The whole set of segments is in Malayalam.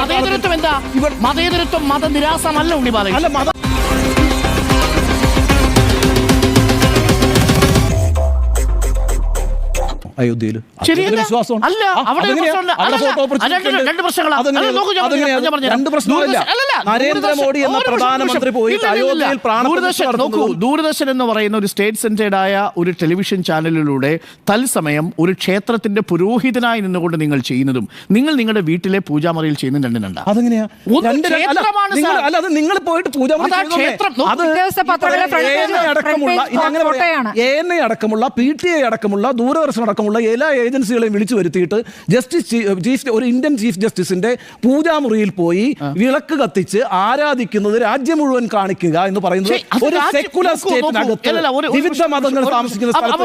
മതേതരത്വം എന്താ? മതേതരത്വം മതനിരാസമല്ല ഉണ്ണി അല്ലല്ല, നരേന്ദ്രമോദി എന്ന പ്രധാനമന്ത്രി പോയിട്ട്. അയോധ്യയിൽ ദൂരദർശൻ നോക്കൂ ദൂരദർശൻ എന്ന് പറയുന്ന ഒരു സ്റ്റേറ്റ് സെന്റേഡ് ആയ ഒരു ടെലിവിഷൻ ചാനലിലൂടെ തത്സമയം ഒരു ക്ഷേത്രത്തിന്റെ പുരോഹിതനായി നിന്നുകൊണ്ട് നിങ്ങൾ ചെയ്യുന്നതും നിങ്ങൾ നിങ്ങളുടെ വീട്ടിലെ പൂജാമറിയിൽ ചെയ്യുന്നതും രണ്ടും രണ്ടാ. അതെങ്ങനെയാ? അല്ല, നിങ്ങൾ അല്ല അത് നിങ്ങൾ പോയിട്ട് പൂജ മുറി അതാ ചെയ്തോന്നേ. ക്ഷേത്രം. നോക്കൂ, അത് ഉദ്യോഗസ്ഥ പത്രങ്ങളിലെ front അടക്കമുള്ള front page ഇത് അങ്ങനെ ഫോട്ടോയാണ്. എൻ അടക്കമുള്ള പി ടി ഐ അടക്കമുള്ള ദൂരദർശൻ അടക്കമുള്ള എല്ലാ ഏജൻസികളെയും വിളിച്ചു വരുത്തിയിട്ട് ജസ്റ്റിസ് ചീഫ് ഒരു ഇന്ത്യൻ ചീഫ് ജസ്റ്റിസിന്റെ പൂജാമുറിയിൽ പോയി വിളക്ക് കത്തിച്ച് ആരാധിക്കുന്നത് രാജ്യം മുഴുവൻ കാണിക്കുക എന്ന് പറയുന്നത് ഒരു സെക്യുലർ സെക്കുലർ. സ്റ്റേറ്റിനകത്ത് വിവിധ മതങ്ങൾ താമസിക്കുന്ന സ്ഥലത്ത്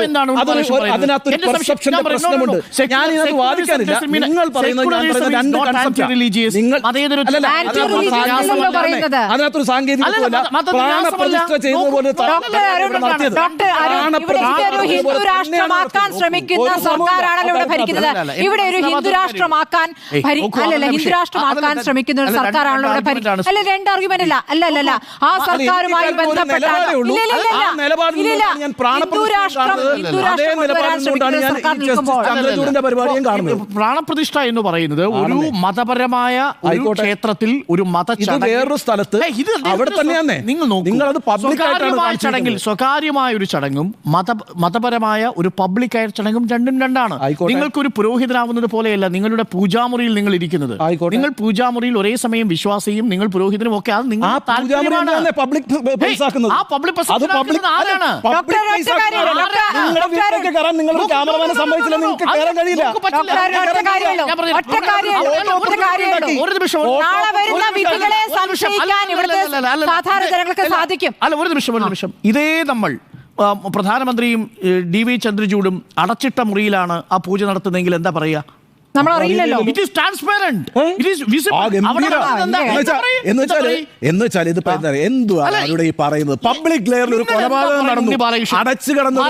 അതിനകത്തൊരു പെർസെപ്ഷന്റെ പ്രശ്നമുണ്ട്. ഞാൻ ഇതിനകത്ത് വാദിക്കാനില്ല നിങ്ങൾ പറയുന്നത് രണ്ട് anti-religious. നിങ്ങൾ അതിനകത്തൊരു സാങ്കേതിക പ്രാണപ്രതിഷ്ഠ മതനിരാസമല്ല. പോലെ നടത്തിയത്. പ്രാണപ്രതിഷ്ഠ ഹിന്ദു രാഷ്ട്രമാക്കാൻ ശ്രമിക്കുന്ന ഒരു സർക്കാരാണല്ലോ ഇവിടെ ഭരിക്കുന്നത്. ഇവിടെ ഒരു ഹിന്ദു രാഷ്ട്രമാക്കാൻ അല്ലല്ല ഹിന്ദു രാഷ്ട്രമാക്കാൻ ശ്രമിക്കുന്ന ഒരു സർക്കാരാണല്ലോ ഇവിടെ ഭരിക്കുന്നത്. അല്ല രണ്ട് ആർഗ്യുമെന്റ് അല്ല അല്ല അല്ല ആ സർക്കാരുമായി ബന്ധപ്പെട്ട പ്രാണപ്രതിഷ്ഠ എന്ന് പറയുന്നത് ഒരു മതപരമായ ഒരു ക്ഷേത്രത്തിൽ ഒരു മത ഇത് വേറൊരു സ്ഥലത്ത് ഇത് അവിടെ തന്നെയാണ് നിങ്ങൾ നോക്കൂ. നിങ്ങൾ അത് പബ്ലിക് ചടങ്ങിൽ സ്വകാര്യമായ ഒരു ചടങ്ങും മത മതപരമായ ഒരു പബ്ലിക്കായ ചടങ്ങും രണ്ടും രണ്ടാണ്. നിങ്ങൾക്ക് ഒരു പുരോഹിതനാവുന്നത് പോലെയല്ല നിങ്ങളുടെ പൂജാമുറിയിൽ നിങ്ങൾ ഇരിക്കുന്നത്. നിങ്ങൾ പൂജാമുറിയിൽ ഒരേ സമയം വിശ്വാസിയും നിങ്ങൾ പുരോഹിതനും ഒക്കെ അത് നിങ്ങൾ ഒരു നിമിഷം സാധിക്കും. അല്ല ഒരു നിമിഷം ഒരു നിമിഷം. ഇതേ നമ്മൾ പ്രധാനമന്ത്രിയും ഡി വി ചന്ദ്രചൂഡും അടച്ചിട്ട മുറിയിലാണ് ആ പൂജ നടത്തുന്നതെങ്കിൽ എന്താ പറയുക? ഈ പറയുന്നത്? പബ്ലിക് ലെയറിൽ ഒരു കൊലപാതകം നടന്നു. അടച്ചു കിടന്ന്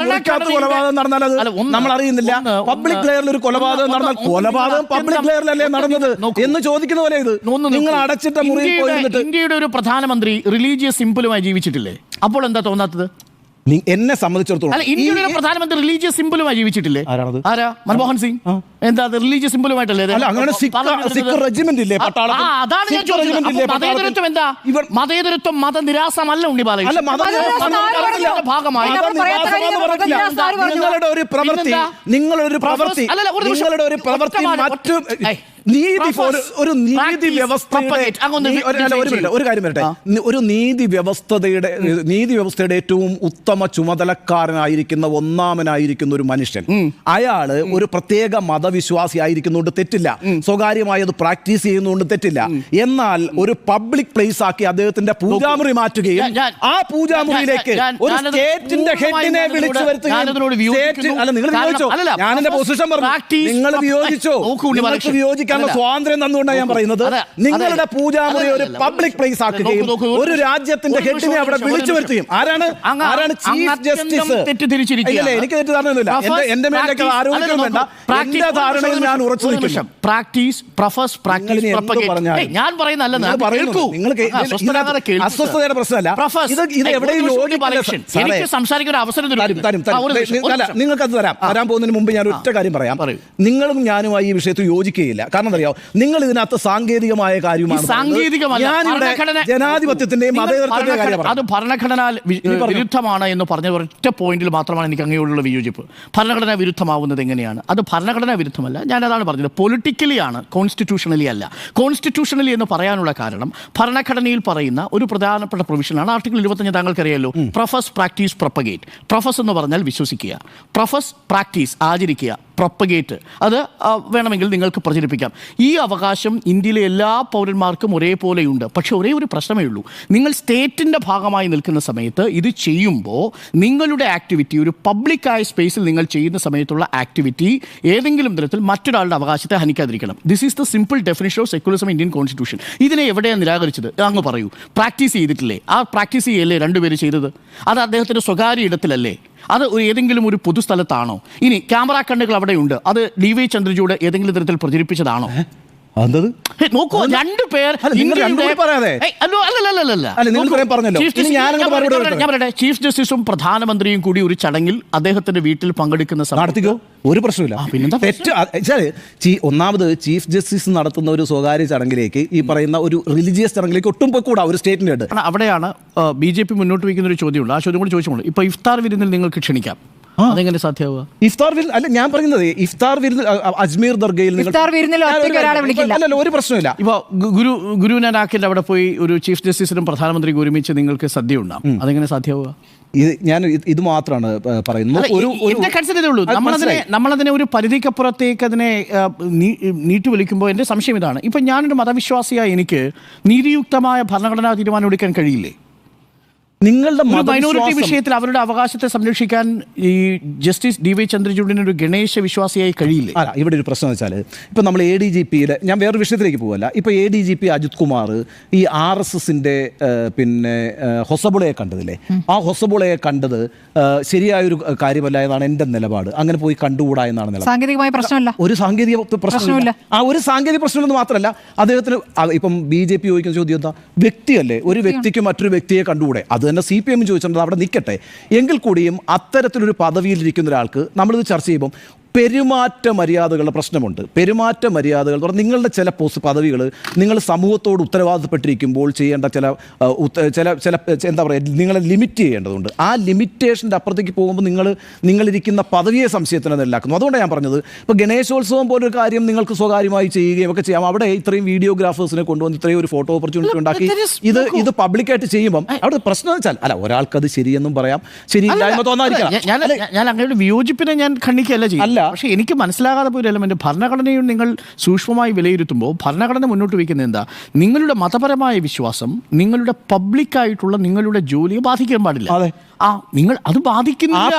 കൊലപാതകം നടന്നാൽ അത് നമ്മൾ അറിയുന്നില്ല പബ്ലിക് ലെയറിൽ ഒരു കൊലപാതകം നടന്നാൽ കൊലപാതകം പബ്ലിക് ഒന്ന് ലെയറിലല്ലേ നടന്നത്? എന്ന് ചോദിക്കുന്ന പോലെ ഇത്. നിങ്ങൾ അടച്ചിട്ട മുറിയിൽ ഇന്ത്യയുടെ- ഇന്ത്യയുടെ ഒരു പ്രധാനമന്ത്രി റിലീജിയസ് സിമ്പിളുമായി ജീവിച്ചിട്ടില്ലേ? അപ്പോൾ എന്താ തോന്നാത്തത്? എന്നെ സംബന്ധിച്ചിടത്തോളം അല്ല ഇന്ത്യയുടെ പ്രധാനമന്ത്രി റിലീജിയസ് സിമ്പിളുമായി ജീവിച്ചിട്ടില്ലേ ആരാണത്? ആരാ മൻമോഹൻ സിംഗ് എന്താ റിലീജിയസ് സിമ്പിളുമായിട്ടല്ലേ? അല്ല അങ്ങനെ സിഖ്? റെജിമെന്റ് ഇല്ലേ പട്ടാളത്തിൽ അതാണ് ഞാൻ ചോദിച്ചത്. മതേതരത്വം എന്താ ഇവർ മതേതരത്വം മതനിരാസമല്ല അല്ല? ഭാഗമായി? നിങ്ങളുടെ ഒരു പ്രവൃത്തി? നിങ്ങളുടെ ഒരു പ്രവൃത്തി നിങ്ങളുടെ ഒരു പ്രവൃത്തി മറ്റു. നീതി ഒരു- നീതി വ്യവസ്ഥയുടെ നീ- ഒരു- കാര്യം വരട്ടെ ഒരു നീതി വ്യവസ്ഥതയുടെ നീതി വ്യവസ്ഥയുടെ ഏറ്റവും ഉത്തമ ചുമതലക്കാരനായിരിക്കുന്ന ഒന്നാമനായിരിക്കുന്ന ഒരു മനുഷ്യൻ. അയാൾ ഒരു പ്രത്യേക മതവിശ്വാസി ആയിരിക്കുന്നതുകൊണ്ട് തെറ്റില്ല. സ്വകാര്യമായി അത് പ്രാക്ടീസ് ചെയ്യുന്നതുകൊണ്ട് തെറ്റില്ല. എന്നാൽ ഒരു പബ്ലിക് പ്ലേസ് ആക്കി അദ്ദേഹത്തിന്റെ പൂജാമുറി മാറ്റുകയും ആ പൂജാമുറിയിലേക്ക് ഒരു സ്റ്റേറ്റിന്റെ ഹെഡിനെ വിളിച്ചു വരുത്തുകയും അല്ല നിങ്ങൾ വിയോജിച്ചോ? ഞാൻ എന്റെ പൊസിഷൻ പറഞ്ഞു. നിങ്ങൾ വിയോജിച്ചോ? നിങ്ങൾക്ക് ബാലകൃഷ്ണൻ. അല്ലല്ല. സ്വാതന്ത്ര്യം തന്നുകൊണ്ടാണ് ഞാൻ പറയുന്നത്. നിങ്ങളുടെ പൂജാമുറി ഒരു പബ്ലിക് പ്ലേസ് ആക്കുകയും ഒരു രാജ്യത്തിന്റെ ഹെഡിനെ അവിടെ വിളിച്ചു വരുത്തുകയും. ആരാണ്? ആരാണ് ചീഫ് ജസ്റ്റിസ്. ഇല്ല എനിക്ക് തെറ്റിദ്ധാരണയൊന്നുമില്ല എന്റെ മേലേക്ക് ആരോപണം ആരോഗ്യം വേണ്ട. എന്റെ ധാരണയിൽ ഞാൻ ഉറച്ചു നിൽക്കും. പ്രാക്ടീസ് പ്രൊഫസ് പ്രാക്ടീസ് ഞാൻ പറയുന്നതല്ലെന്ന് അസ്വസ്ഥതയുടെ പ്രശ്നമല്ല. ഇത് എവിടെയും. എനിക്ക് സംസാരിക്കാൻ ഒരു അവസരം. നിങ്ങൾക്ക് അത് തരാം വരാൻ പോകുന്നതിന് മുമ്പ് ഞാൻ ഒറ്റ കാര്യം പറയാം. പറയൂ. നിങ്ങളും ഞാനുമായി ഈ വിഷയത്തിൽ യോജിക്കുകയില്ല കാരണം എന്താ അറിയാമോ നിങ്ങൾ ഇതിനകത്ത് സാങ്കേതികമായ കാര്യമാണ് സാങ്കേതികമല്ല. ജനാധിപത്യത്തിന്റെയും അത് ഭരണഘടനാ. വിരുദ്ധമാണ് എന്ന് പറഞ്ഞ ഒറ്റ പോയിന്റിൽ മാത്രമാണ് എനിക്ക് അങ്ങനെയുള്ള വിയോജിപ്പ്. ഭരണഘടനാ വിരുദ്ധമാവുന്നത് എങ്ങനെയാണ്? അത് ഭരണഘടനാ വിരുദ്ധമല്ല. ഞാൻ അതാണ് പറഞ്ഞത് പൊളിറ്റിക്കലി ആണ് കോൺസ്റ്റിറ്റ്യൂഷണലി അല്ല. കോൺസ്റ്റിറ്റ്യൂഷണലി എന്ന് പറയാനുള്ള കാരണം ഭരണഘടനയിൽ പറയുന്ന ഒരു പ്രധാനപ്പെട്ട പ്രൊവിഷനാണ് ആർട്ടിക്കിൾ ഇരുപത്തഞ്ച് താങ്കൾക്കറിയാലോ? പ്രൊഫസ് പ്രാക്ടീസ് പ്രൊപ്പഗേറ്റ് പ്രൊഫസ് എന്ന് പറഞ്ഞാൽ വിശ്വസിക്കുക. Profess practice ആചരിക്കുക. പ്രൊപ്പഗേറ്റ് അത് വേണമെങ്കിൽ നിങ്ങൾക്ക് പ്രചരിപ്പിക്കാം. ഈ അവകാശം ഇന്ത്യയിലെ എല്ലാ പൗരന്മാർക്കും ഒരേപോലെയുണ്ട്. പക്ഷേ ഒരേ ഒരു പ്രശ്നമേ ഉള്ളൂ. നിങ്ങൾ സ്റ്റേറ്റിന്റെ ഭാഗമായി നിൽക്കുന്ന സമയത്ത് ഇത് ചെയ്യുമ്പോൾ നിങ്ങളുടെ ആക്ടിവിറ്റി ഒരു പബ്ലിക്കായ സ്പേസിൽ നിങ്ങൾ ചെയ്യുന്ന സമയത്തുള്ള ആക്ടിവിറ്റി ഏതെങ്കിലും തരത്തിൽ മറ്റൊരാളുടെ അവകാശത്തെ ഹനിക്കാതിരിക്കണം. This is the simple definition of secularism Indian constitution ഇതിനെ എവിടെയാണ് നിരാകരിച്ചത്? അങ്ങ് പറയൂ. പ്രാക്ടീസ് ചെയ്തിട്ടില്ലേ? ആ പ്രാക്ടീസ് ചെയ്യല്ലേ രണ്ടുപേര് ചെയ്തത്? അത് അദ്ദേഹത്തിന്റെ സ്വകാര്യ ഇടത്തിലല്ലേ? അത് ഏതെങ്കിലും ഒരു പൊതുസ്ഥലത്താണോ ഇനി ക്യാമറ കണ്ണുകൾ അവിടെയുണ്ട്. അത് ഡി വൈ ചന്ദ്രചൂഡ് ഏതെങ്കിലും തരത്തിൽ പ്രചരിപ്പിച്ചതാണോ? എന്തത് ഹേ, നോക്കൂ രണ്ടു പേർ കൂടി. ചീഫ് ജസ്റ്റിസും പ്രധാനമന്ത്രിയും കൂടി ഒരു ചടങ്ങിൽ അദ്ദേഹത്തിന്റെ വീട്ടിൽ പങ്കെടുക്കുന്ന നടത്തിക്കോ? ഒരു പ്രശ്നമില്ല പിന്നെന്താ തെറ്റ് ഒന്നാമത് ചീഫ് ജസ്റ്റിസ് നടത്തുന്ന ഒരു സ്വകാര്യ ചടങ്ങിലേക്ക് ഈ പറയുന്ന ഒരു റിലീജിയസ് ചടങ്ങിലേക്ക് ഒട്ടും പോയിക്കൂടാ ഒരു സ്റ്റേറ്റിന്റെ അവിടെയാണ് ബി ജെ പി മുന്നോട്ട് വയ്ക്കുന്ന ഒരു ചോദ്യമുണ്ട് ആ ചോദ്യം കൂടി ചോദിച്ചോളൂ ഇപ്പൊ ഇഫ്താർ വിരുന്നിൽ നിങ്ങൾക്ക് ക്ഷണിക്കാം. അതെങ്ങനെ സാധ്യമാവുക ഇഫ്താർ വിരുന്ന് അല്ല ഞാൻ പറയുന്നത് ഇഫ്താർ വിരുന്ന് അജ്മീർ ദർഗയിൽ ഇഫ്താർ വിരുന്നിൽ ഒരു ഒറ്റയ്ക്ക് ഒരാളെ വിളിക്കില്ല. അല്ലല്ല ഒരു പ്രശ്നമില്ല ഇപ്പൊ ഗു- ഗുരു ഗുരുനാനാക്കിന്റെ അവിടെ പോയി ഒരു ചീഫ് ജസ്റ്റിസിനും പ്രധാനമന്ത്രിക്ക് ഒരുമിച്ച് നിങ്ങൾക്ക് സദ്യ ഉണ്ടാവും. അതെങ്ങനെ സാധ്യമാവുക ഇത് ഞാൻ ഇത് ഇത് മാത്രമാണ് പ- പറയുന്നത്. ഒരു ഈ- ഒരു എന്റെ കൺസെപ്റ്റ് ഇതേ ഉള്ളൂ. അത് നമ്മളതിനെ മനസ്സിലായി. നമ്മളതിനെ ഒരു പരിധിക്കപ്പുറത്തേക്ക് അതിനെ ആ, നീ- വലിക്കുമ്പോൾ എന്റെ സംശയം ഇതാണ്. ഇപ്പൊ ഞാനൊരു മതവിശ്വാസിയായ എനിക്ക് നീതിയുക്തമായ ഭരണഘടനാ തീരുമാനം എടുക്കാൻ കഴിയില്ലേ? നിങ്ങളുടെ മൈനോറിറ്റി വിഷയത്തിൽ അവരുടെ അവകാശത്തെ സംരക്ഷിക്കാൻ ഈ ജസ്റ്റിസ് ഡി വൈ ചന്ദ്രചൂഡിന് ഒരു ഗണേശ വിശ്വാസിയായി കഴിയില്ല? അല്ല ഇവിടെ ഒരു പ്രശ്നം വെച്ചാൽ ഇപ്പം നമ്മൾ എ ഡി ജി പിയുടെ ഞാൻ വേറൊരു വിഷയത്തിലേക്ക് പോകല്ല ഇപ്പോൾ A D G P Ajith Kumar ഈ ആർ എസ് എസിന്റെ പിന്നെ ഹൊസബുളയെ കണ്ടതില്ലേ? ആ ഹൊസബുളയെ കണ്ടത് ശരിയായൊരു കാര്യമല്ല എന്നാണ് എന്റെ നിലപാട്. അങ്ങനെ പോയി കണ്ടുകൂടാ എന്നാണ് നിലപാട്. സാങ്കേതികമായ പ്രശ്നമല്ല. ഒരു സാങ്കേതിക പ്രശ്നമില്ല. ആ ഒരു സാങ്കേതിക പ്രശ്നമെന്ന് മാത്രമല്ല അദ്ദേഹത്തിന് ഇപ്പം ബി ജെ പി ചോദിക്കുന്ന ചോദ്യം എന്താ? വ്യക്തിയല്ലേ. ഒരു വ്യക്തിക്ക് മറ്റൊരു വ്യക്തിയെ കണ്ടുകൂടെ? അത് തന്നെ സി പി എം ചോദിച്ചിട്ടുണ്ട് അവിടെ നിൽക്കട്ടെ. എങ്കിൽ കൂടിയും അത്തരത്തിലൊരു പദവിയിലിരിക്കുന്ന ഒരാൾക്ക് നമ്മളിത് ചർച്ച ചെയ്യുമ്പം പെരുമാറ്റ മര്യാദകളുടെ പ്രശ്നമുണ്ട്. പെരുമാറ്റ മര്യാദകൾ എന്ന് പറഞ്ഞാൽ നിങ്ങളുടെ ചില പോസ്റ്റ് പദവികൾ നിങ്ങൾ സമൂഹത്തോട് ഉത്തരവാദിത്തപ്പെട്ടിരിക്കുമ്പോൾ ചെയ്യേണ്ട ചില ചില ചില എന്താ പറയുക നിങ്ങളെ ലിമിറ്റ് ചെയ്യേണ്ടതുണ്ട്. ആ ലിമിറ്റേഷന്റെ അപ്പുറത്തേക്ക് പോകുമ്പോൾ നിങ്ങൾ നിങ്ങളിരിക്കുന്ന പദവിയെ സംശയത്തിന് നെല്ലാക്കുന്നു അതുകൊണ്ടാണ് ഞാൻ പറഞ്ഞത്. ഇപ്പോൾ ഗണേശോത്സവം പോലൊരു കാര്യം നിങ്ങൾക്ക് സ്വകാര്യമായി ചെയ്യുകയും ഒക്കെ ചെയ്യാം. അവിടെ ഇത്രയും വീഡിയോഗ്രാഫേഴ്സിനെ കൊണ്ടുവന്ന് ഇത്രയും ഒരു ഫോട്ടോ ഓപ്പർച്യൂണിറ്റി ഉണ്ടാക്കി. ഇത് ഇത് പബ്ലിക്കായിട്ട് ചെയ്യുമ്പം അവിടെ പ്രശ്നം വെച്ചാൽ അല്ല ഒരാൾക്കത് ശരിയെന്നും പറയാം. ശരിയില്ലായ്മ തോന്നാതിരിക്കാം ഞാൻ- അങ്ങനെ വിയോജിപ്പിനെ ഞാൻ ഖണ്ഡിക്കുകയല്ല ചെയ്യും അല്ല. പക്ഷേ എനിക്ക് മനസ്സിലാകാതെ പോയൊരു എലമെന്റ് ഭരണഘടനയും നിങ്ങൾ സൂക്ഷ്മമായി വിലയിരുത്തുമ്പോൾ ഭരണഘടന മുന്നോട്ട് വയ്ക്കുന്നത് എന്താ നിങ്ങളുടെ മതപരമായ വിശ്വാസം നിങ്ങളുടെ പബ്ലിക്കായിട്ടുള്ള നിങ്ങളുടെ ജോലിയെ ബാധിക്കാൻ പാടില്ല. ആ നിങ്ങൾ അത് ബാധിക്കുന്നില്ല.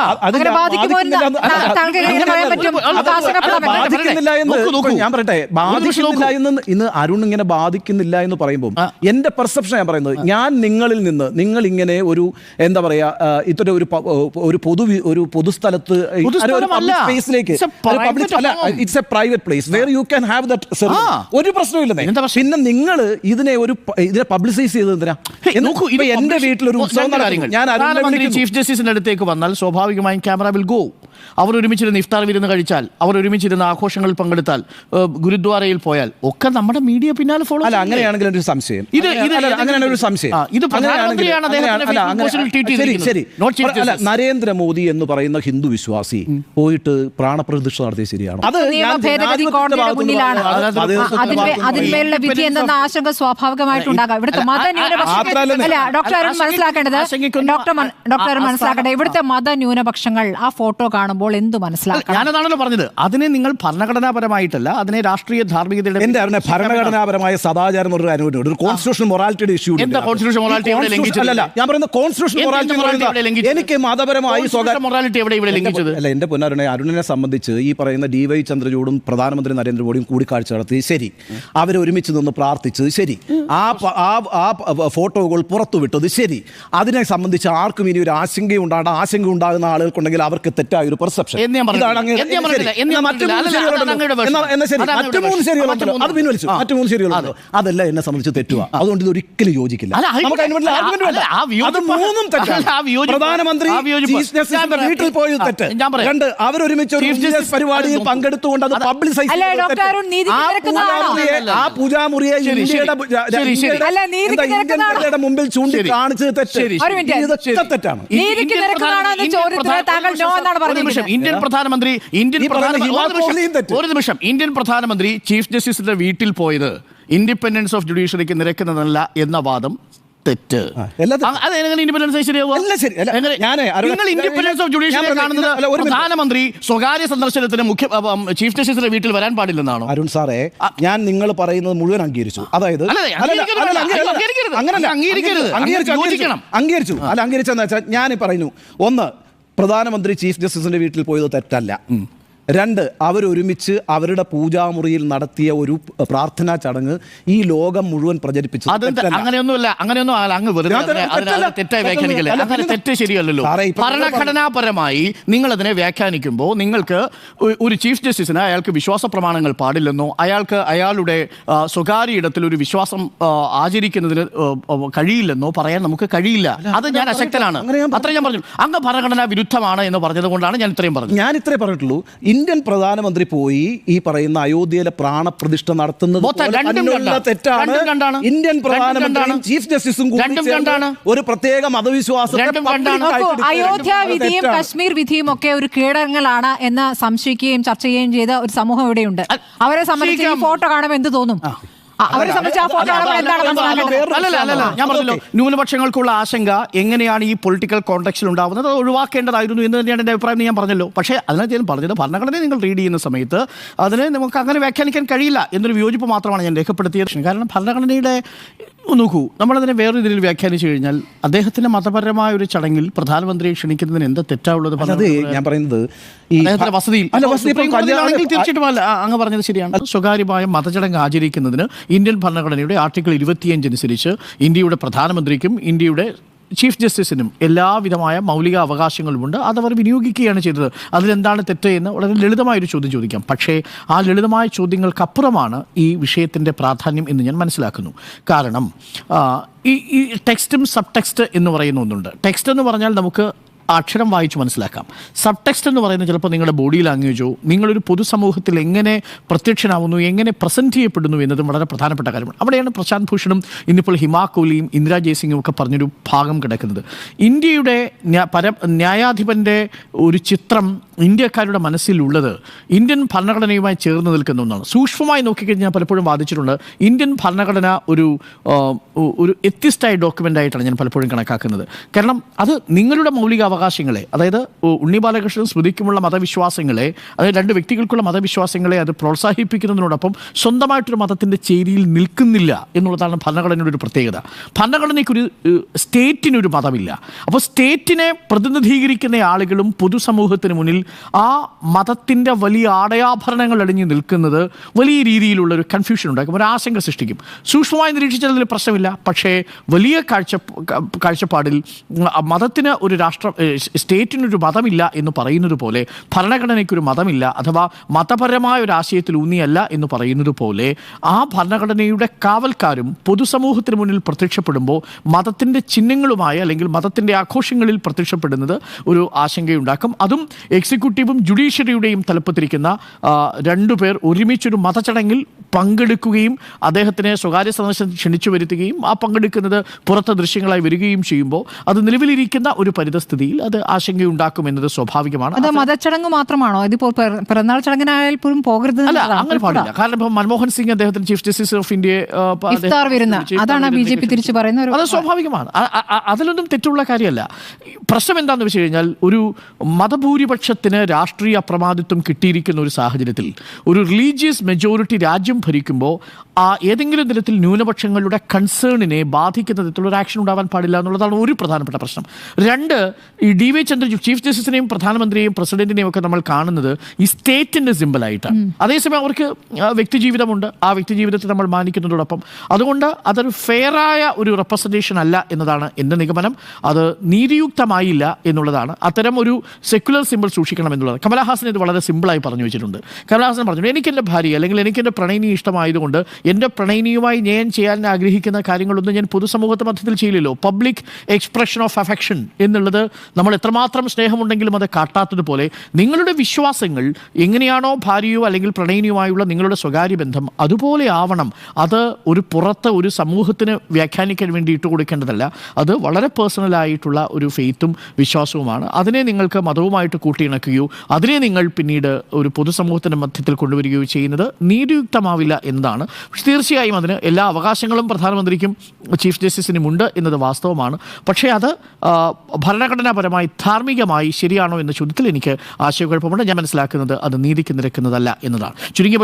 ഞാൻ പറയട്ടെ. ബാധിക്കുന്നില്ല എന്ന് ഇന്ന് അരുൺ ഇങ്ങനെ ബാധിക്കുന്നില്ല എന്ന് പറയുമ്പോൾ. എന്റെ പെർസെപ്ഷൻ ഞാൻ പറയുന്നത് ഞാൻ നിങ്ങളിൽ നിന്ന് നിങ്ങൾ ഇങ്ങനെ ഒരു എന്താ പറയാ ഇത്ര ഇത്തരം ഒരു ഒരു പൊതു ഒരു പൊതുസ്ഥലത്ത്. സ്പേസിലേക്ക്. It's a private place where you can have that. ഒരു പ്രശ്നമില്ലെന്നേ പിന്നെ നിങ്ങൾ ഇതിനെ ഒരു ഇതിനെ പബ്ലിസൈസ് ചെയ്തത് എന്തിനാ? എന്റെ വീട്ടിൽ വീട്ടിലൊരു ഉത്സവം. ഞാൻ അരുണിനെ വിളിക്കുന്നു. ചീഫ് ജസ്റ്റിസിന്റെ അടുത്തേക്ക് വന്നാൽ സ്വാഭാവികമായും ക്യാമറ വിൽ ഗോ. അവർ ഒരുമിച്ചിരുന്ന് ഇഫ്താർ വിരുന്ന് കഴിച്ചാൽ അവർ ഒരുമിച്ചിരുന്ന് ആഘോഷങ്ങളിൽ പങ്കെടുത്താൽ ഗുരുദ്വാരയിൽ പോയാൽ ഒക്കെ നമ്മുടെ മീഡിയ പിന്നാലെ ഫോളോ അല്ല അങ്ങനെയാണെങ്കിലും ഒരു സംശയം. ഇത് അങ്ങനെയാണ് ഒരു സംശയം. ഇത്. നരേന്ദ്രമോദി എന്ന് പറയുന്ന ഹിന്ദു വിശ്വാസി പോയിട്ട് പ്രാണപ്രതിഷ്ഠ നടത്തിയത് ശരിയാണോ? അതിന്മേലുള്ള വിധി എന്തെന്ന ആശങ്ക സ്വാഭാവികമായിട്ടുണ്ടാകാം. ഡോക്ടർ അരുൺ മനസ്സിലാക്കേണ്ടത് ഡോക്ടർ മൻ- ഡോക്ടർ മനസ്സിലാക്കട്ടെ ഇവിടുത്തെ മത ന്യൂനപക്ഷങ്ങൾ ആ ഫോട്ടോ കാണുമ്പോൾ എന്ത് മനസ്സിലാക്കണം? ഞാനതാണല്ലോ പറഞ്ഞത്. അതിനെ നിങ്ങൾ ഭരണഘടനാപരമായിട്ടല്ല അതിനെ രാഷ്ട്രീയ ധാർമ്മികതയുടെ എന്റെ അറിഞ്ഞ ഭരണഘടനാപരമായ സദാചാരം ഒരു ഒരു കോൺസ്റ്റിറ്റ്യൂഷൻ മൊറാലിറ്റിയുടെ ഇഷ്യൂ എന്താ? അല്ല ഞാൻ പറയുന്നത് കോൺസ്റ്റിറ്റ്യൂഷൻ മൊറാലിറ്റി എനിക്ക് മതപരമായി എവിടെ ഇവിടെ ലംഘിച്ചത്? അല്ല എന്റെ പൊന്നരുണെ അരുണിനെ സംബന്ധിച്ച് ഈ പറയുന്ന ഡി വൈ ചന്ദ്രചൂടും പ്രധാനമന്ത്രി നരേന്ദ്രമോദിയും കൂടിക്കാഴ്ച നടത്തി. ശരി അവരൊരുമിച്ച് നിന്ന് പ്രാർത്ഥിച്ചു ശരി ആ ആ ഫോട്ടോകൾ പുറത്തുവിട്ടത്. ശരി അതിനെ സംബന്ധിച്ച് ആർക്കും ഇനി ഒരു ആശങ്ക ഉണ്ടാകുന്ന ആശങ്ക ഉണ്ടാകുന്ന ആളുകൾക്കുണ്ടെങ്കിൽ അവർക്ക് തെറ്റായ ഒരു പെർസെപ്ഷൻ മറ്റു മൂന്ന് ശരികളുണ്ടല്ലോ. അത് പിൻവലിച്ചു. മറ്റു മൂന്ന് ശരികളുണ്ടല്ലോ. അതല്ല എന്നെ സംബന്ധിച്ച് തെറ്റുക. അതുകൊണ്ട് ഇത് ഒരിക്കലും യോജിക്കില്ല. നമുക്ക് വേണ്ട. അത് മൂന്നും തെറ്റാണ്. പ്രധാനമന്ത്രി. വീട്ടിൽ പോയത് തെറ്റ്. രണ്ട് അവരൊരുമിച്ച് ഒരു പരിപാടിയിൽ അത് പങ്കെടുത്തുകൊണ്ട് അത് പബ്ലിസൈസ്? ആ പൂജാമുറിയെ ഇന്ത്യയുടെ മുമ്പിൽ ചൂണ്ടി ശരി. കാണിച്ചത് തെറ്റ്. തെറ്റാണ്. നീതിക്ക് ഇന്ത്യൻ പ്രധാനമന്ത്രി ഇന്ത്യൻ. ഒരു നിമിഷം ഇന്ത്യൻ പ്രധാനമന്ത്രി ചീഫ് ജസ്റ്റിസിന്റെ വീട്ടിൽ പോയത് ഇൻഡിപെൻഡൻസ് ഓഫ് ജുഡീഷ്യറിക്ക് നിരക്കുന്നതല്ല എന്ന വാദം തെറ്റ്. ഇൻഡിപെൻഡൻസ് ഇൻഡിപെൻഡൻസ് ഓഫ് ജുഡീഷ്യറി കാണുന്നത്. പ്രധാനമന്ത്രി സ്വകാര്യ സന്ദർശനത്തിന് മുഖ്യ ചീഫ് ജസ്റ്റിസിന്റെ വീട്ടിൽ വരാൻ പാടില്ലെന്നാണോ? അരുൺ സാറേ ഞാൻ നിങ്ങൾ പറയുന്നത് മുഴുവൻ അംഗീകരിച്ചു. അതായത്. അങ്ങനല്ല, അംഗീകരിക്കരുത്. അംഗീകരിച്ചു, അല്ല അംഗീകരിച്ചെന്ന് വെച്ചാൽ ഞാൻ പറയുന്നു. ഒന്ന് പ്രധാനമന്ത്രി ചീഫ് ജസ്റ്റിസിന്റെ വീട്ടിൽ പോയത് തെറ്റല്ല. രണ്ട് അവരൊരുമിച്ച് അവരുടെ പൂജാമുറിയിൽ നടത്തിയ ഒരു പ്രാർത്ഥനാ ചടങ്ങ് ഈ ലോകം മുഴുവൻ പ്രചരിപ്പിച്ചു അങ്ങനെയൊന്നുമല്ല. അങ്ങനെയൊന്നും അങ്ങ് തെറ്റായി വ്യാഖ്യാനിക്കല്ലേ? അങ്ങനെ തെറ്റ് ശരിയല്ലല്ലോ. ഭരണഘടനാപരമായി നിങ്ങൾ അതിനെ വ്യാഖ്യാനിക്കുമ്പോൾ നിങ്ങൾക്ക് ഒരു ചീഫ് ജസ്റ്റിസിന് അയാൾക്ക് വിശ്വാസ പ്രമാണങ്ങൾ പാടില്ലെന്നോ അയാൾക്ക് അയാളുടെ സ്വകാര്യ ഇടത്തിൽ ഒരു വിശ്വാസം ആചരിക്കുന്നതിന് കഴിയില്ലെന്നോ പറയാൻ നമുക്ക് കഴിയില്ല. അത് ഞാൻ അശക്തനാണ്. അത്ര ഞാൻ പറഞ്ഞു. അങ്ങ് ഭരണഘടനാ വിരുദ്ധമാണ് എന്ന് പറഞ്ഞത് കൊണ്ടാണ് ഞാൻ ഇത്രയും പറഞ്ഞത്. ഞാൻ ഇത്രേ പറഞ്ഞിട്ടുള്ളൂ. ഇന്ത്യൻ പ്രധാനമന്ത്രി പോയി ഈ പറയുന്ന അയോധ്യയിലെ പ്രാണപ്രതിഷ്ഠ നടത്തുന്നത്. തെറ്റാണ്. ഇന്ത്യൻ പ്രധാനമന്ത്രിയും ചീഫ് ജസ്റ്റിസും ഒരു പ്രത്യേക മതവിശ്വാസത്തെ അയോധ്യ വിധിയും. കശ്മീർ വിധിയും ഒക്കെ ഒരു കീടങ്ങളാണ് എന്ന് സംശയിക്കുകയും ചർച്ച ചെയ്യുകയും ചെയ്ത ഒരു സമൂഹം ഇവിടെയുണ്ട്. അവരെ സംബന്ധിച്ച് ഈ ഫോട്ടോ കാണുമ്പോൾ എന്ത് തോന്നും. അവരെ സംബന്ധിച്ച് ഞാൻ പറഞ്ഞല്ലോ ന്യൂനപക്ഷങ്ങൾക്കുള്ള ആശങ്ക എങ്ങനെയാണ് ഈ പൊളിറ്റിക്കൽ കോൺടാക്സിൽ ഉണ്ടാവുന്നത്? അത് ഒഴിവാക്കേണ്ടതായിരുന്നു എന്ന് തന്നെയാണ് എന്റെ അഭിപ്രായം ഞാൻ പറഞ്ഞല്ലോ. പക്ഷേ അതിനകത്ത് ഞാൻ പറഞ്ഞത് ഭരണഘടനയെ നിങ്ങൾ റീഡ് ചെയ്യുന്ന സമയത്ത് അതിനെ നമുക്ക് അങ്ങനെ വ്യാഖ്യാനിക്കാൻ കഴിയില്ല എന്നൊരു വിയോജിപ്പ് മാത്രമാണ് ഞാൻ രേഖപ്പെടുത്തിയത്. കാരണം ഭരണഘടനയുടെ നോക്കൂ നമ്മളതിനെ വേറെ രീതിയിൽ വ്യാഖ്യാനിച്ചു കഴിഞ്ഞാൽ അദ്ദേഹത്തിന്റെ മതപരമായ ഒരു ചടങ്ങിൽ പ്രധാനമന്ത്രിയെ ക്ഷണിക്കുന്നതിന് എന്താ തെറ്റാവുള്ളത് അത് ഞാൻ പറയുന്നത് ഈ വസതിയിൽ. തീർച്ചയായിട്ടും അല്ല അങ്ങ് പറഞ്ഞത് ശരിയാണ്. സ്വകാര്യമായ മതചടങ്ങ് ആചരിക്കുന്നതിന് ഇന്ത്യൻ ഭരണഘടനയുടെ ആർട്ടിക്കിൾ ഇരുപത്തിയഞ്ച് അനുസരിച്ച് ഇന്ത്യയുടെ പ്രധാനമന്ത്രിക്കും ഇന്ത്യയുടെ ചീഫ് ജസ്റ്റിസിനും എല്ലാവിധമായ മൗലിക അവകാശങ്ങളുമുണ്ട് അതവർ വിനിയോഗിക്കുകയാണ് ചെയ്തത്. അതിലെന്താണ് തെറ്റ് എന്ന് വളരെ ലളിതമായൊരു ചോദ്യം ചോദിക്കാം. പക്ഷേ ആ ലളിതമായ ചോദ്യങ്ങൾക്കപ്പുറമാണ് ഈ വിഷയത്തിന്റെ പ്രാധാന്യം എന്ന് ഞാൻ മനസ്സിലാക്കുന്നു. കാരണം ഈ ഈ ടെക്സ്റ്റും സബ് ടെക്സ്റ്റ് എന്ന് പറയുന്ന ഒന്നുണ്ട്. ടെക്സ്റ്റ് എന്ന് പറഞ്ഞാൽ നമുക്ക് അക്ഷരം വായിച്ച് മനസ്സിലാക്കാം. സബ് ടെക്സ്റ്റ് എന്ന് പറയുന്നത് ചിലപ്പോൾ നിങ്ങളുടെ ബോഡി ലാംഗ്വേജോ നിങ്ങളൊരു പൊതുസമൂഹത്തിൽ എങ്ങനെ പ്രത്യക്ഷനാവുന്നു എങ്ങനെ പ്രസന്റ് ചെയ്യപ്പെടുന്നു എന്നതും വളരെ പ്രധാനപ്പെട്ട കാര്യമാണ്. അവിടെയാണ് പ്രശാന്ത് ഭൂഷണും ഇന്നിപ്പോൾ ഹിമാ കോഹ്ലിയും ഇന്ദിരാ ജയ്സിംഗും ഒക്കെ പറഞ്ഞൊരു ഭാഗം കിടക്കുന്നത്. ഇന്ത്യയുടെ പര ന്യായാധിപന്റെ ഒരു ചിത്രം ഇന്ത്യക്കാരുടെ മനസ്സിലുള്ളത് ഇന്ത്യൻ ഭരണഘടനയുമായി ചേർന്ന് നിൽക്കുന്ന ഒന്നാണ്. സൂക്ഷ്മമായി നോക്കിക്കഴിഞ്ഞാൽ പലപ്പോഴും വാദിച്ചിട്ടുണ്ട് ഇന്ത്യൻ ഭരണഘടന ഒരു ഒരു എത്തിസ്റ്റായ ഡോക്യുമെന്റ് ആയിട്ടാണ് ഞാൻ പലപ്പോഴും കണക്കാക്കുന്നത്. കാരണം അത് നിങ്ങളുടെ മൗലിക അവകാശങ്ങളെ അതായത് ഉണ്ണി ബാലകൃഷ്ണൻ സ്മൃതിക്കുമുള്ള മതവിശ്വാസങ്ങളെ അതായത് രണ്ട് വ്യക്തികൾക്കുള്ള മതവിശ്വാസങ്ങളെ അത് പ്രോത്സാഹിപ്പിക്കുന്നതിനോടൊപ്പം സ്വന്തമായിട്ടൊരു മതത്തിന്റെ ചേരിയിൽ നിൽക്കുന്നില്ല എന്നുള്ളതാണ് ഭരണഘടനയുടെ ഒരു പ്രത്യേകത. ഭരണഘടനയ്ക്കൊരു സ്റ്റേറ്റിനൊരു മതമില്ല. അപ്പോൾ സ്റ്റേറ്റിനെ പ്രതിനിധീകരിക്കുന്ന ആളുകളും പൊതുസമൂഹത്തിന് മുന്നിൽ ആ മതത്തിന്റെ വലിയ ആടയാഭരണങ്ങൾ അടിഞ്ഞു നിൽക്കുന്നത് വലിയ രീതിയിലുള്ള ഒരു കൺഫ്യൂഷൻ ഉണ്ടാക്കും ഒരു ആശങ്ക സൃഷ്ടിക്കും. സൂക്ഷ്മമായി നിരീക്ഷിച്ചാൽ അതിൽ പ്രശ്നമില്ല പക്ഷേ വലിയ കാഴ്ച കാഴ്ചപ്പാടിൽ മതത്തിന് ഒരു രാഷ്ട്ര സ്റ്റേറ്റിനൊരു മതമില്ല എന്ന് പറയുന്നത് പോലെ ഭരണഘടനയ്ക്കൊരു മതമില്ല അഥവാ മതപരമായ ഒരു ആശയത്തിൽ ഊന്നിയല്ല എന്ന് പറയുന്നത് പോലെ ആ ഭരണഘടനയുടെ കാവൽക്കാരും പൊതുസമൂഹത്തിന് മുന്നിൽ പ്രത്യക്ഷപ്പെടുമ്പോൾ മതത്തിന്റെ ചിഹ്നങ്ങളുമായി അല്ലെങ്കിൽ മതത്തിന്റെ ആഘോഷങ്ങളിൽ പ്രത്യക്ഷപ്പെടുന്നത് ഒരു ആശങ്കയുണ്ടാക്കും. അതും എക്സിക്യൂട്ടീവും ജുഡീഷ്യറിയുടെയും തലപ്പത്തിരിക്കുന്ന രണ്ടുപേർ ഒരുമിച്ചൊരു മതചടങ്ങിൽ പങ്കെടുക്കുകയും അദ്ദേഹത്തിനെ സ്വകാര്യ സന്ദർശനം ക്ഷണിച്ചു വരുത്തുകയും ആ പങ്കെടുക്കുന്നത് പുറത്തെ ദൃശ്യങ്ങളായി വരികയും ചെയ്യുമ്പോൾ അത് നിലവിലിരിക്കുന്ന ഒരു പരിതസ്ഥിതിയിൽ അത് ആശങ്കയുണ്ടാക്കും എന്നത് സ്വാഭാവികമാണ്. അത് മതച്ചടങ്ങ് മാത്രമാണോ? ഇതിപ്പോൾ പിറ- പിറന്നാൾ ചടങ്ങിനായാൽ പോലും പോകരുത് അല്ല അങ്ങനെ പാടില്ല കാരണം ഇപ്പം മൻമോഹൻ സിംഗ് അദ്ദേഹത്തിന് ചീഫ് ജസ്റ്റിസ് ഓഫ് ഇന്ത്യ അതാണ് ബി ജെ പി പറയുന്ന ഒരു- അത് സ്വാഭാവികമാണ്. അതിലൊന്നും തെറ്റുള്ള കാര്യമല്ല. പ്രശ്നം എന്താണെന്ന് വെച്ച് കഴിഞ്ഞാൽ ഒരു മതഭൂരിപക്ഷത്തിന് രാഷ്ട്രീയ അപ്രമാദിത്വം കിട്ടിയിരിക്കുന്ന ഒരു സാഹചര്യത്തിൽ ഒരു റിലീജിയസ് മെജോറിറ്റി രാജ്യം ഭരിക്കുമ്പോൾ ആ ഏതെങ്കിലും തരത്തിൽ ന്യൂനപക്ഷങ്ങളുടെ കൺസേണിനെ ബാധിക്കുന്ന തരത്തിലുള്ള ഒരു ആക്ഷൻ ഉണ്ടാവാൻ പാടില്ല എന്നുള്ളതാണ് ഒരു പ്രധാനപ്പെട്ട പ്രശ്നം. രണ്ട് ഈ ഡി വൈ ചന്ദ്രചൂഡ് ചീഫ് ജസ്റ്റിസിനെയും പ്രധാനമന്ത്രിയെയും പ്രസിഡന്റിനെയും ഒക്കെ നമ്മൾ കാണുന്നത് ഈ സ്റ്റേറ്റിന്റെ സിമ്പിളായിട്ടാണ് അതേസമയം അവർക്ക് വ്യക്തിജീവിതമുണ്ട്. ആ വ്യക്തിജീവിതത്തെ നമ്മൾ മാനിക്കുന്നതോടൊപ്പം. അതുകൊണ്ട് അതൊരു ഫെയറായ ഒരു റെപ്രസെന്റേഷൻ അല്ല എന്നതാണ് എന്റെ നിഗമനം. അത് നീതിയുക്തമായില്ല എന്നുള്ളതാണ്. അത്തരം ഒരു സെക്യുലർ സിമ്പിൾ സൂക്ഷിക്കണം എന്നുള്ളത്. കമലഹാസൻ ഇത് വളരെ സിമ്പിളായി പറഞ്ഞു വെച്ചിട്ടുണ്ട്. കമലഹാസൻ പറഞ്ഞു എനിക്ക് എന്റെ ഭാര്യ അല്ലെങ്കിൽ എനിക്ക് എന്റെ പ്രണയിനി ഇഷ്ടമായതുകൊണ്ട് എന്റെ പ്രണയിനിയുമായി ഞാൻ ചെയ്യാൻ ആഗ്രഹിക്കുന്ന കാര്യങ്ങളൊന്നും ഞാൻ പൊതുസമൂഹത്തെ മധ്യത്തിൽ ചെയ്യില്ലല്ലോ. പബ്ലിക് എക്സ്പ്രഷൻ ഓഫ് അഫെക്ഷൻ എന്നുള്ളത് നമ്മൾ എത്രമാത്രം സ്നേഹമുണ്ടെങ്കിലും അത് കാട്ടാത്തതുപോലെ നിങ്ങളുടെ വിശ്വാസങ്ങൾ എങ്ങനെയാണോ ഭാര്യയോ അല്ലെങ്കിൽ പ്രണയിനിയുമായുള്ള നിങ്ങളുടെ സ്വകാര്യ ബന്ധം അതുപോലെ ആവണം. അത് ഒരു പുറത്ത് ഒരു സമൂഹത്തിന് വ്യാഖ്യാനിക്കാൻ വേണ്ടി ഇട്ട് കൊടുക്കേണ്ടതല്ല. അത് വളരെ പേഴ്സണലായിട്ടുള്ള ഒരു ഫെയ്ത്തും വിശ്വാസവുമാണ്. അതിനെ നിങ്ങൾക്ക് മതവുമായിട്ട് കൂട്ടിയിണക്കുകയോ അതിനെ നിങ്ങൾ പിന്നീട് ഒരു പൊതുസമൂഹത്തിന്റെ മധ്യത്തിൽ കൊണ്ടുവരികയോ ചെയ്യുന്നത് നീതിയുക്തമാവില്ല എന്നതാണ് പക്ഷെ തീർച്ചയായും അതിന് എല്ലാ അവകാശങ്ങളും പ്രധാനമന്ത്രിക്കും ചീഫ് ജസ്റ്റിസിനും ഉണ്ട് എന്നത് വാസ്തവമാണ്. പക്ഷേ അത് ഭരണഘടനാപരമായി ധാർമ്മികമായി ശരിയാണോ എന്ന ചോദ്യത്തിൽ എനിക്ക് ആശയക്കുഴപ്പമുണ്ട്. ഞാൻ മനസ്സിലാക്കുന്നത് അത് നീതിക്ക് നിരക്കുന്നതല്ല എന്നതാണ്. ചുരുങ്ങിയ